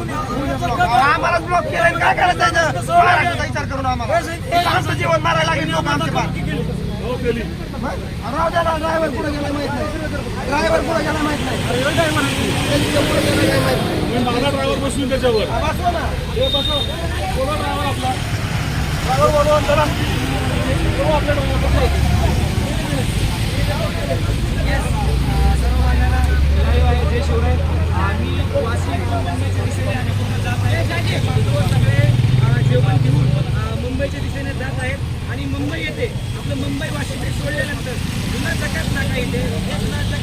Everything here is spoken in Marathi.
आम्हाला ब्लॉक केलाय काय करायचं आहे? महाराष्ट्राचा विचार करून आम्हाला आमचं जीवन मारायला लागेल राहू द्या ना ड्रायव्हर पुढे गेला माहीत नाही. ड्रायव्हर पुढे गेला माहीत नाही. पुढे गेला काय माहीत नाही. माझा ड्रायव्हर बसून त्याच्यावर. बसवा ना. हे बसव. बोलवा ड्रायव्हर आपला. ड्रायव्हर बोलवा चला बोलवा आपल्या ड्रायव्हर जय शिवराय. आम्ही वाशी दिशेने आणि पूर्ण जात आहे. मुंबई येते. आपलं मुंबई वाशिम सोडल्यानंतर पुन्हा जकात नाका येते पुन्हा जकात